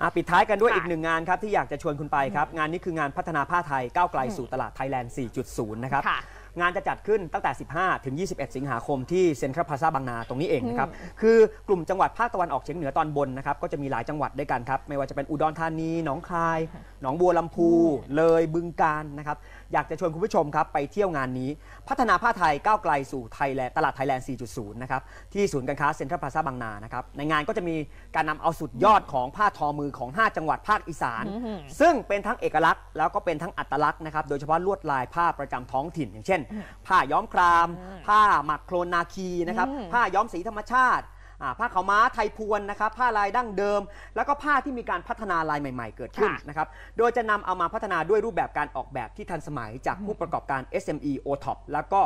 อะปิดท้ายกันด้วยค่ะอีกหนึ่งงานครับที่อยากจะชวนคุณไปครับ งานนี้คืองานพัฒนาผ้าไทยก้าวไกลสู่ตลาดไทยแลนด์ 4.0 นะครับค่ะงานจะจัดขึ้นตั้งแต่ 15 ถึง 21 สิงหาคมที่เซ็นทรัลพลาซาบางนาตรงนี้เองนะครับ คือกลุ่มจังหวัดภาคตะวันออกเฉียงเหนือตอนบนนะครับ ก็จะมีหลายจังหวัดด้วยกันครับ ไม่ว่าจะเป็นอุดรธานี หนองคายหนองบัวลำพู เลยบึงกาฬนะครับ อยากจะชวนคุณผู้ชมครับไปเที่ยวงานนี้ พัฒนาผ้าไทยก้าวไกลสู่ไทยแลนด์ตลาดไทยแลนด์ 4.0 นะครับ ที่ศูนย์การค้าเซ็นทรัลพลาซาบางนานะครับ ในงานก็จะมีการนำเอาสุดยอดของผ้าทอมือของ 5 จังหวัดภาคอีสาน ซึ่งเป็นทั้งเอกลักษณ์แล้วก็เป็นทั้งอัตลักษณ์นะครับ โดยเฉพาะลวดลายผ้าประจำท้องถิ่น อย่างเช่น ผ้าย้อมคราม ผ้าหมักโครนนาคีนะครับอืมผ้าย้อมสีธรรมชาติอ่า ผ้าขาวม้าไทยพวนนะครับผ้าลายดั้งเดิม แล้วก็ผ้าที่มีการพัฒนาลายใหม่ ๆ เกิดขึ้นค่ะนะครับโดยจะนำเอามาพัฒนาด้วยรูปแบบการออกแบบที่ทันสมัยจากผู้ประกอบการ SME OTOP แล้วก็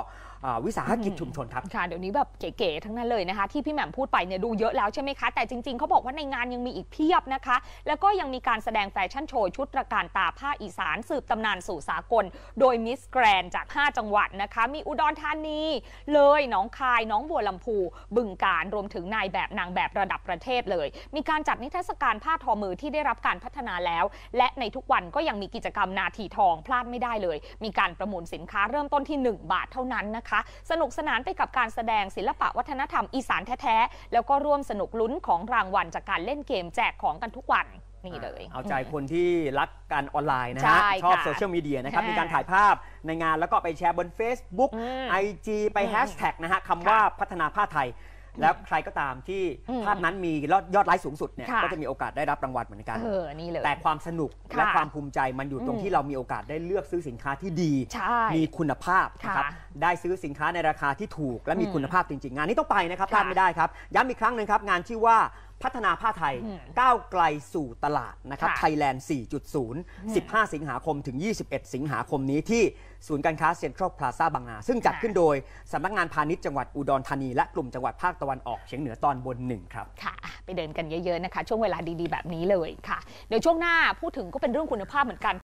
อ่าวิสาหกิจชุมชนครับค่ะเดี๋ยวนี้แบบเก๋ๆทั้งนั้นเลยนะคะที่พี่แหม่มพูดไปเนี่ยดูเยอะแล้วใช่ไหมคะ แต่จริงๆเขาบอกว่าในงานยังมีอีกเพียบนะคะ แล้วก็ยังมีการแสดงแฟชั่นโชว์ชุดตระการตาผ้าอีสานสืบตำนานสู่สากล โดยมิสแกรนจาก 5 จังหวัดนะคะ มีอุดรธานี เลยหนองคายหน้องบัวลำพูบึงการรวมถึงนายแบบนางแบบระดับประเทศเลย มีการจัดนิทรรศการผ้าทอมือที่ได้รับการพัฒนาแล้ว และในทุกวันก็ยังมีกิจกรรมนาทีทองพลาดไม่ได้เลย มีการประมูลสินค้าเริ่มต้นที่ 1 บาทเท่านั้นนะคะ สนุกสนานไปกับการแสดงศิลปะวัฒนธรรมอีสานแท้ๆ แล้วก็ร่วมสนุกลุ้นของรางวัลจากการเล่นเกมแจกของกันทุกวันนี่เลย เอาใจคนที่รักการออนไลน์นะใช่ฮะ ชอบค่ะโซเชียลมีเดียนะครับค่ะมีการถ่ายภาพในงานแล้วก็ไปแชร์บน Facebook อืม IG ไปอืมแฮชแท็กนะฮะคำว่าพัฒนาผ้าไทย แล้วใครก็ตามที่อืมภาพนั้นมียอดไลค์สูงสุดเนี่ยค่ะก็จะมีโอกาสได้รับรางวัลเหมือนกันเออนี่เลยแต่ความสนุกค่ะและความภูมิใจมันอยู่ตรงอืมที่เรามีโอกาสได้เลือกซื้อสินค้าที่ดีใช่มีคุณภาพนะครับค่ะได้ซื้อสินค้าในราคาที่ถูก และมีอืมคุณภาพจริงๆ งานนี้ต้องไปนะครับพค่ะลาดไม่ได้ครับย้ำอีกครั้งหนึ่งครับงานชื่อว่า พัฒนาผ้าไทยอืมก้าวไกลสู่ตลาดนะครับค่ะไทยแลนด์ 4.0 15 สิงหาคมถึง 21 สิงหาคมนี้ที่ศูนย์การค้าเซ็นทรัลพลาซาบางนา ซึ่งจัดค่ะขึ้นโดยสำนักงานพาณิชย์จังหวัดอุดรธานี และกลุ่มจังหวัดภาคตะวันออกเฉียงเหนือตอนบนหนึ่งครับ ค่ะ ไปเดินกันเยอะๆนะคะ ช่วงเวลาดีๆ แบบนี้เลยค่ะ เดี๋ยวช่วงหน้าพูดถึงก็เป็นเรื่องคุณภาพเหมือนกัน